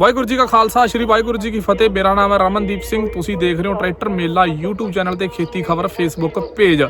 ਵਾਹਿਗੁਰੂ ਜੀ ਕਾ ਖਾਲਸਾ, ਸ੍ਰੀ ਵਾਹਿਗੁਰੂ ਜੀ ਕੀ ਫਤਿਹ। ਮੇਰਾ ਨਾਮ ਹੈ ਰਮਨਦੀਪ ਸਿੰਘ। ਤੁਸੀਂ ਦੇਖ ਰਹੇ ਹੋ ਟਰੈਕਟਰ ਮੇਲਾ YouTube ਚੈਨਲ ਤੇ ਖੇਤੀ ਖਬਰ, Facebook ਪੇਜ।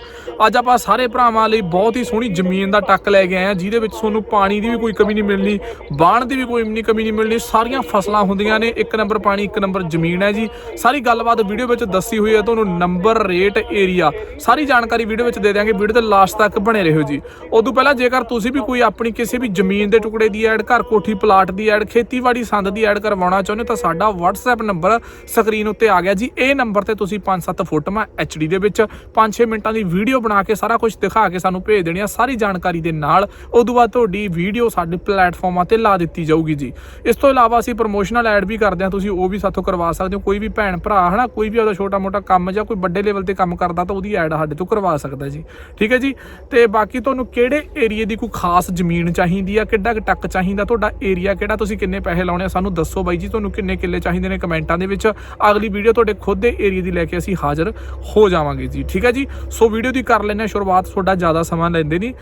ਅੱਜ ਆਪਾਂ ਸਾਰੇ ਭਰਾਵਾਂ ਲਈ ਬਹੁਤ ਹੀ ਸੋਹਣੀ ਜ਼ਮੀਨ ਦਾ ਟੱਕ ਲੈ ਕੇ ਆਏ ਆ ਜਿਹਦੇ ਵਿੱਚ ਤੁਹਾਨੂੰ ਪਾਣੀ ਦੀ ਵੀ ਕੋਈ ਕਮੀ ਨਹੀਂ ਮਿਲਣੀ, ਬਾਣ ਦੀ ਵੀ ਕੋਈ ਇੰਨੀ ਕਮੀ ਨਹੀਂ ਮਿਲਣੀ। ਸਾਰੀਆਂ ਫਸਲਾਂ ਹੁੰਦੀਆਂ ਨੇ, ਇੱਕ ਨੰਬਰ ਪਾਣੀ, ਇੱਕ ਨੰਬਰ ਜ਼ਮੀਨ ਹੈ ਜੀ। ਸਾਰੀ ਗੱਲਬਾਤ ਵੀਡੀਓ ਵਿੱਚ ਦੱਸੀ ਹੋਈ ਹੈ, ਤੁਹਾਨੂੰ ਨੰਬਰ, ਰੇਟ, ਏਰੀਆ, ਸਾਰੀ ਜਾਣਕਾਰੀ ਵੀਡੀਓ ਵਿੱਚ ਦੇ ਦਿਆਂਗੇ। ਵੀਡੀਓ ਦੇ ਲਾਸਟ ਤੱਕ ਬਣੇ ਰਹੋ ਜੀ। ਉਦੋਂ ਪਹਿਲਾਂ ਜੇਕਰ ਤੁਸੀਂ ਵੀ ਕੋਈ ਆਪਣੀ ਕਿਸੇ ਵੀ ਜ਼ਮੀਨ ਦੇ ਟੁਕੜੇ ਦੀ ਐਡ, ਘਰ ਕੋਠੀ, ਪਲਾਟ ਦੀ ਐਡ, ਖੇਤੀਬਾੜੀ ਸੰਦ ਦੀ ਐਡ ਐਡ ਕਰਵਾਉਣਾ ਚਾਹੁੰਦੇ ਹੋ ਤਾਂ ਸਾਡਾ WhatsApp ਨੰਬਰ ਸਕਰੀਨ ਉੱਤੇ ਆ ਗਿਆ ਜੀ। ਇਹ ਨੰਬਰ ਤੇ ਤੁਸੀਂ 5-7 ਫੋਟੋਆਂ HD ਦੇ ਵਿੱਚ 5-6 ਮਿੰਟਾਂ ਦੀ ਵੀਡੀਓ ਬਣਾ ਕੇ ਸਾਰਾ ਕੁਝ ਦਿਖਾ ਕੇ ਸਾਨੂੰ ਭੇਜ ਦੇਣੀ ਆ। ਸਾਰੀ ਜਾਣਕਾਰੀ ਦੇ ਨਾਲ ਉਦੋਂ ਬਾਅਦ ਤੁਹਾਡੀ ਵੀਡੀਓ ਸਾਡੇ ਪਲੇਟਫਾਰਮਾਂ ਤੇ ਲਾ ਦਿੱਤੀ ਜਾਊਗੀ ਜੀ। ਇਸ ਤੋਂ ਇਲਾਵਾ ਅਸੀਂ ਪ੍ਰੋਮੋਸ਼ਨਲ ਐਡ ਵੀ ਕਰਦੇ ਹਾਂ ਤੁਸੀਂ ਉਹ ਵੀ ਸਾਥੋਂ ਕਰਵਾ ਸਕਦੇ ਹੋ। ਕੋਈ ਵੀ ਭੈਣ ਭਰਾ, ਹਨਾ, ਕੋਈ ਵੀ ਉਹਦਾ ਛੋਟਾ ਮੋਟਾ ਕੰਮ ਜਾਂ ਕੋਈ ਵੱਡੇ ਲੈਵਲ ਤੇ ਕੰਮ ਕਰਦਾ ਤਾਂ ਉਹਦੀ ਐਡ ਸਾਡੇ ਤੋਂ ਕਰਵਾ ਸਕਦਾ ਜੀ। ਠੀਕ ਹੈ ਜੀ? ਤੇ ਬਾਕੀ ਤੁਹਾਨੂੰ ਕਿਹੜੇ ਏਰੀਏ ਦੀ ਕੋਈ ਖਾਸ ਜ਼ਮੀਨ ਚਾਹੀਦੀ ਆ? ਕਿੱਡਾ ਕੁ ਟੱਕ ਚਾਹੀਦਾ? ਤੁਹਾਡਾ ਏਰੀਆ ਕਿਹੜਾ? ਤੁਸੀਂ ਕਿੰਨੇ ਪੈਸੇ ਲਾਉਣੇ ਆ? ਸਾਨੂੰ ਦੱਸੋ ਬਾਈ ਜੀ, ਤੁਹਾਨੂੰ ਕਿੰਨੇ ਕਿੱਲੇ ਚਾਹੀਦੇ ਨੇ ਕਮੈਂਟਾਂ ਦੇ ਵਿੱਚ? ਅਗਲੀ ਵੀਡੀਓ ਤੁਹਾਡੇ ਖੁਦ ਦੇ ਏਰੀਆ ਦੀ ਲੈ ਕੇ ਅਸੀਂ ਹਾਜ਼ਰ ਹੋ ਜਾਵਾਂਗੇ ਜੀ, ਠੀਕ ਹੈ ਜੀ? ਸੋ ਵੀਡੀਓ ਦੀ ਕਰ ਲੈਂਦੇ ਹਾਂ ਸ਼ੁਰੂਆਤ, ਤੁਹਾਡਾ ਜ਼ਿਆਦਾ ਸਮਾਂ ਲੈਂਦੇ ਨਹੀਂ।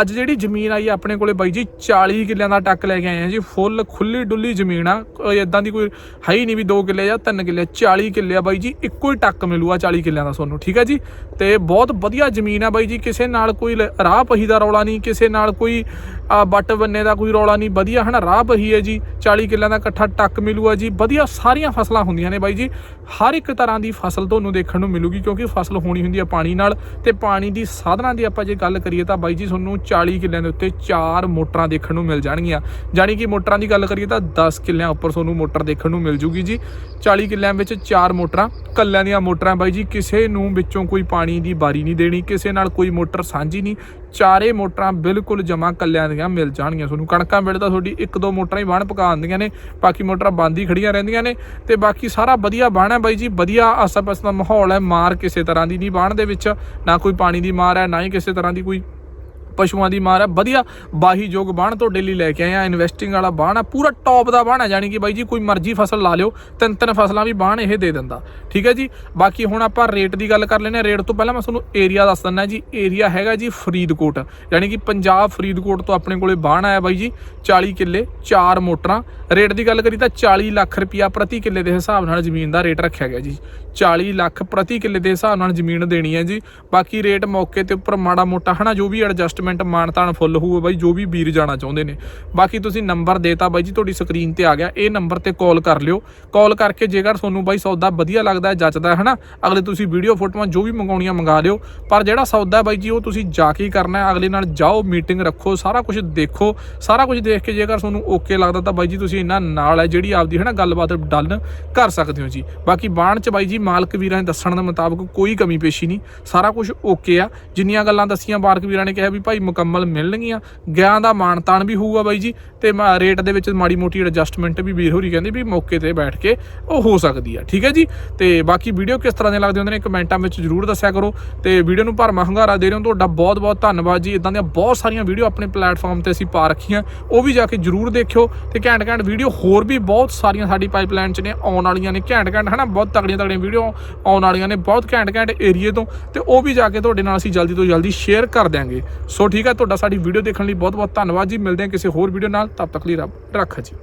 ਅੱਜ ਜਿਹੜੀ ਜ਼ਮੀਨ ਆਈ ਆ ਆਪਣੇ ਕੋਲੇ ਬਾਈ ਜੀ 40 ਕਿੱਲਿਆਂ ਦਾ ਟੱਕ ਲੈ ਕੇ ਆਏ ਆ ਜੀ ਫੁੱਲ ਖੁੱਲੀ ਡੁੱਲੀ ਜ਼ਮੀਨ ਆ ਕੋਈ ਇਦਾਂ ਦੀ ਕੋਈ ਹੈ ਹੀ ਨਹੀਂ ਵੀ 2 ਕਿੱਲੇ ਜਾਂ 3 ਕਿੱਲੇ 40 ਕਿੱਲੇ ਆ ਬਾਈ ਜੀ ਇੱਕੋ ਹੀ ਟੱਕ ਮਿਲੂਗਾ 40 ਕਿੱਲਿਆਂ ਦਾ ਤੁਹਾਨੂੰ ਠੀਕ ਹੈ ਜੀ? ਤੇ ਬਹੁਤ ਵਧੀਆ ਜ਼ਮੀਨ ਆ ਬਾਈ ਜੀ ਕਿਸੇ ਨਾਲ ਕੋਈ ਲ- ਰਾਹ ਪਹੀ ਦਾ ਰੌਲਾ ਨਹੀਂ ਕਿਸੇ ਨਾਲ ਕੋਈ ਆ, ਬੱਟ ਬੰਨੇ ਦਾ ਕੋਈ ਰੌਲਾ ਨਹੀਂ ਵਧੀਆ ਹਨਾ ਰਾਹ ਪਹੀ ਹੈ ਜੀ 40 ਕਿੱਲਿਆਂ ਦਾ ਇਕੱਠਾ ਟੱਕ ਮਿਲੂਗਾ ਜੀ ਵਧੀਆ ਸਾਰੀਆਂ ਫਸਲਾਂ ਹੁੰਦੀਆਂ ਨੇ ਬਾਈ ਜੀ ਹਰ ਇੱਕ ਤਰ੍ਹਾਂ ਦੀ ਫਸਲ ਤੁਹਾਨੂੰ ਦੇਖਣ ਨੂੰ ਮਿਲੂਗੀ ਕਿਉਂਕਿ ਫਸਲ ਹੋਣੀ ਹੁੰਦੀ ਹੈ ਪਾਣੀ ਨਾਲ ਤੇ ਪਾਣੀ ਦੀ ਸਾਧਨਾਂ ਦੀ ਆਪਾਂ ਜੇ ਗੱਲ ਕਰੀਏ ਤਾਂ ਬਾਈ ਜੀ ਤੁਹਾਨੂੰ 40 ਕਿੱਲਿਆਂ ਦੇ ਉੱਤੇ ਚਾਰ ਮੋਟਰਾਂ ਦੇਖਣ ਨੂੰ ਮਿਲ ਜਾਣਗੀਆਂ। ਜਾਣੀ ਕਿ ਮੋਟਰਾਂ ਦੀ ਗੱਲ ਕਰੀਏ ਤਾਂ 10 ਕਿੱਲਿਆਂ ਉੱਪਰ ਤੁਹਾਨੂੰ ਮੋਟਰ ਦੇਖਣ ਨੂੰ ਮਿਲ ਜੂਗੀ ਜੀ। 40 ਕਿੱਲਿਆਂ ਵਿੱਚ ਚਾਰ ਮੋਟਰਾਂ, ਕੱਲਿਆਂ ਦੀਆਂ ਮੋਟਰਾਂ ਬਾਈ ਜੀ, ਕਿਸੇ ਨੂੰ ਵਿੱਚੋਂ ਕੋਈ ਪਾਣੀ ਦੀ ਬਾਰੀ ਨਹੀਂ ਦੇਣੀ, ਕਿਸੇ ਨਾਲ ਕੋਈ ਮੋਟਰ ਸਾਂਝੀ ਨਹੀਂ। ਚਾਰੇ ਮੋਟਰਾਂ ਬਿਲਕੁਲ ਜਮਾ ਕੱਲਿਆਂ ਦੀਆਂ ਮਿਲ ਜਾਣਗੀਆਂ। ਤੁਹਾਨੂੰ ਕਣਕਾਂ ਵੇਲੇ ਤਾਂ ਤੁਹਾਡੀ ਇੱਕ ਦੋ ਮੋਟਰਾਂ ਹੀ ਬਾਣ ਪਕਾ ਦਿੰਦੀਆਂ ਨੇ, ਬਾਕੀ ਮੋਟਰਾਂ ਬੰਦ ਹੀ ਖੜੀਆਂ ਰਹਿੰਦੀਆਂ ਨੇ। ਤੇ ਬਾਕੀ ਸਾਰਾ ਵਧੀਆ ਬਾਣ ਹੈ ਬਾਈ ਜੀ, ਵਧੀਆ ਆਸ-ਪਾਸ ਦਾ ਮਾਹੌਲ ਹੈ, ਮਾਰ ਕਿਸੇ ਤਰ੍ਹਾਂ ਦੀ ਨਹੀਂ ਬਾਣ ਦੇ ਵਿੱਚ। ਨਾ ਕੋਈ ਪਾਣੀ ਦੀ ਮਾਰ ਹੈ, ਨਾ ਹੀ ਕਿਸੇ ਤਰ੍ਹਾਂ ਦੀ ਕੋਈ ਪਸ਼ੂਆਂ ਦੀ ਮਾਰ ਹੈ ਵਧੀਆ ਬਾਹੀ ਯੋਗ ਬਾਣ ਤੁਹਾਡੇ ਲਈ ਲੈ ਕੇ ਆਏ ਆ। ਇਨਵੈਸਟਿੰਗ ਵਾਲਾ ਬਾਣ ਆ। ਪੂਰਾ ਟੌਪ ਦਾ ਬਾਣ ਆ। ਜਾਨੀ ਕਿ ਬਾਈ ਜੀ, ਕੋਈ ਮਰਜ਼ੀ ਫਸਲ ਲਾ ਲਿਓ। ਤਿੰਨ ਤਿੰਨ ਫਸਲਾਂ ਵੀ ਬਾਣ ਇਹ ਦੇ ਦਿੰਦਾ। ਠੀਕ ਹੈ ਜੀ? ਬਾਕੀ ਹੁਣ ਆਪਾਂ ਰੇਟ ਦੀ ਗੱਲ ਕਰ ਲੈਨੇ ਰੇਟ ਤੋਂ ਪਹਿਲਾਂ ਮੈਂ ਤੁਹਾਨੂੰ ਏਰੀਆ ਦੱਸ ਦਿੰਦਾ ਜੀ। ਏਰੀਆ ਹੈਗਾ ਜੀ ਫਰੀਦਕੋਟ। ਯਾਨੀ ਕਿ ਪੰਜਾਬ ਫਰੀਦਕੋਟ ਤੋਂ ਆਪਣੇ ਕੋਲੇ ਬਾਣ ਆਇਆ ਬਾਈ ਜੀ 40 ਕਿੱਲੇ, ਚਾਰ ਮੋਟਰਾਂ। ਰੇਟ ਦੀ ਗੱਲ ਕਰੀ ਤਾਂ 40 ਲੱਖ ਰੁਪਿਆ ਪ੍ਰਤੀ ਕਿੱਲੇ ਦੇ ਹਿਸਾਬ ਨਾਲ ਜ਼ਮੀਨ ਦਾ ਰੇਟ ਰੱਖਿਆ ਗਿਆ ਜੀ। 40 ਲੱਖ ਪ੍ਰਤੀ ਕਿੱਲੇ ਦੇ ਹਿਸਾਬ ਨਾਲ ਜ਼ਮੀਨ ਦੇਣੀ ਹੈ ਜੀ। ਬਾਕੀ ਰੇਟ ਮੌਕੇ ਤੇ ਉੱਪਰ ਮਾੜਾ ਮੋਟਾ, ਹਨਾ, ਜੋ ਵੀ ਐਡਜਸਟਮੈਂਟ ਮਾਨਤਾਨ ਫੁੱਲ ਹੋਊ ਬਾਈ, ਜੋ ਵੀ ਵੀਰ ਜਾਣਾ ਚਾਹੁੰਦੇ ਨੇ। ਬਾਕੀ ਤੁਸੀਂ ਨੰਬਰ ਦੇਤਾ ਬਾਈ ਜੀ, ਤੁਹਾਡੀ ਸਕਰੀਨ ਤੇ ਆ ਗਿਆ। ਇਹ ਨੰਬਰ ਤੇ ਕਾਲ ਕਰ ਲਿਓ। ਕਾਲ ਕਰਕੇ ਜੇਕਰ ਤੁਹਾਨੂੰ ਬਾਈ ਸੌਦਾ ਵਧੀਆ ਲੱਗਦਾ ਹੈ, ਜੱਚਦਾ ਹੈ, ਹਨਾ? ਅਗਲੇ ਤੁਸੀਂ ਵੀਡੀਓ, ਫੋਟੋਆਂ ਜੋ ਵੀ ਮੰਗਾਉਣੀਆਂ ਮੰਗਾ ਲਿਓ। ਪਰ ਜਿਹੜਾ ਸੌਦਾ ਬਾਈ ਜੀ, ਉਹ ਤੁਸੀਂ ਜਾ ਕੇ ਹੀ ਕਰਨਾ ਹੈ। ਅਗਲੇ ਨਾਲ ਜਾਓ, ਮੀਟਿੰਗ ਰੱਖੋ, ਸਾਰਾ ਕੁਝ ਦੇਖੋ। ਸਾਰਾ ਕੁਝ ਦੇਖ ਕੇ ਜੇਕਰ ਤੁਹਾਨੂੰ ਓਕੇ ਲੱਗਦਾ ਤਾਂ ਬਾਈ ਜੀ, ਤੁਸੀਂ ਇਹਨਾਂ ਨਾਲ ਹੈ, ਜਿਹੜੀ ਆਪਦੀ ਹੈ ਨਾ ਗੱਲਬਾਤ ਡਨ ਕਰ ਸਕਦੇ ਹੋ ਜੀ। ਬਾਕੀ ਬਾਣ ਚ ਬਾਈ ਜੀ, ਮਾਲਕ ਵੀਰਾਂ ਨੇ ਦੱਸਣ ਦੇ ਮੁਤਾਬਕ ਕੋਈ ਕਮੀ ਪੇਸ਼ੀ ਨਹੀਂ। ਸਾਰਾ ਕੁਝ ਓਕੇ ਆ। ਜਿੰਨੀਆਂ ਗੱਲਾਂ ਦੱਸੀਆਂ, ਮਾਲਕ ਵੀਰਾਂ ਨੇ ਕਿਹਾ ਵੀ ਭਾਈ ਮੁਕੰਮਲ ਮਿਲਣਗੀਆਂ। ਗਿਆਂ ਦਾ ਮਾਨਤਾਨ ਵੀ ਹੋਊਗਾ ਬਾਈ ਜੀ। ਤੇ ਮਾ- ਰੇਟ ਦੇ ਵਿੱਚ ਮਾੜੀ ਮੋਟੀ ਐਡਜਸਟਮੈਂਟ ਵੀ ਵੀਰ ਹੋਰੀ ਕਹਿੰਦੇ ਵੀ ਮੌਕੇ ਤੇ ਬੈਠ ਕੇ ਉਹ ਹੋ ਸਕਦੀ ਆ। ਠੀਕ ਹੈ ਜੀ? ਤੇ ਬਾਕੀ ਵੀਡੀਓ ਕਿਸ ਤਰ੍ਹਾਂ ਦੇ ਲੱਗਦੇ ਹੁੰਦੇ ਨੇ ਕਮੈਂਟਾਂ ਵਿੱਚ ਜਰੂਰ ਦੱਸਿਆ ਕਰੋ। ਤੇ ਵੀਡੀਓ ਨੂੰ ਭਰਮਾ ਹੰਗਾਰਾ ਦੇ ਰਹੇ ਹੋ ਤੁਹਾਡਾ ਬਹੁਤ ਬਹੁਤ ਧੰਨਵਾਦ ਜੀ। ਇਦਾਂ ਦੀਆਂ ਬਹੁਤ ਸਾਰੀਆਂ ਵੀਡੀਓ ਆਪਣੇ ਪਲੇਟਫਾਰਮ ਤੇ ਅਸੀਂ ਪਾ ਰੱਖੀਆਂ। ਉਹ ਵੀ ਜਾ ਕੇ ਜਰੂਰ ਦੇਖਿਓ। ਤੇ ਘੈਂਟ ਘੈਂਟ ਵੀਡੀਓ ਹੋਰ ਵੀ ਬਹੁਤ ਸਾਰੀਆਂ ਸਾਡੀ ਪਾਈਪਲਾਈਨ 'ਚ ਨੇ, ਆਉਣ ਵਾਲੀਆਂ ਨੇ। ਘੈਂਟ ਘੈਂਟ ਹਨਾ? ਬਹੁਤ ਤਗੜੀਆਂ ਤਗੜੀਆਂ ਵੀਡੀਓ ਆਉਣ ਵਾਲੀਆਂ ਨੇ। ਬਹੁਤ ਘੈਂਟ ਘੈਂਟ ਏਰੀਏ ਤੋਂ। ਤੇ ਉਹ ਵੀ ਜਾ ਕੇ ਤੁਹਾਡੇ ਨਾਲ ਅਸੀਂ ਜਲਦੀ ਤੋਂ ਜਲਦੀ ਸ਼ੇਅਰ ਕਰ ਦਿਆਂਗੇ। ਸੋ ਸੋ ਠੀਕ ਹੈ, ਤੁਹਾਡਾ ਸਾਡੀ ਵੀਡੀਓ ਦੇਖਣ ਲਈ ਬਹੁਤ ਬਹੁਤ ਧੰਨਵਾਦ ਜੀ। ਮਿਲਦੇ ਹਾਂ ਕਿਸੇ ਹੋਰ ਵੀਡੀਓ ਨਾਲ। ਤਦ ਤੱਕ ਲਈ ਰੱਬ ਰੱਖਾ ਜੀ।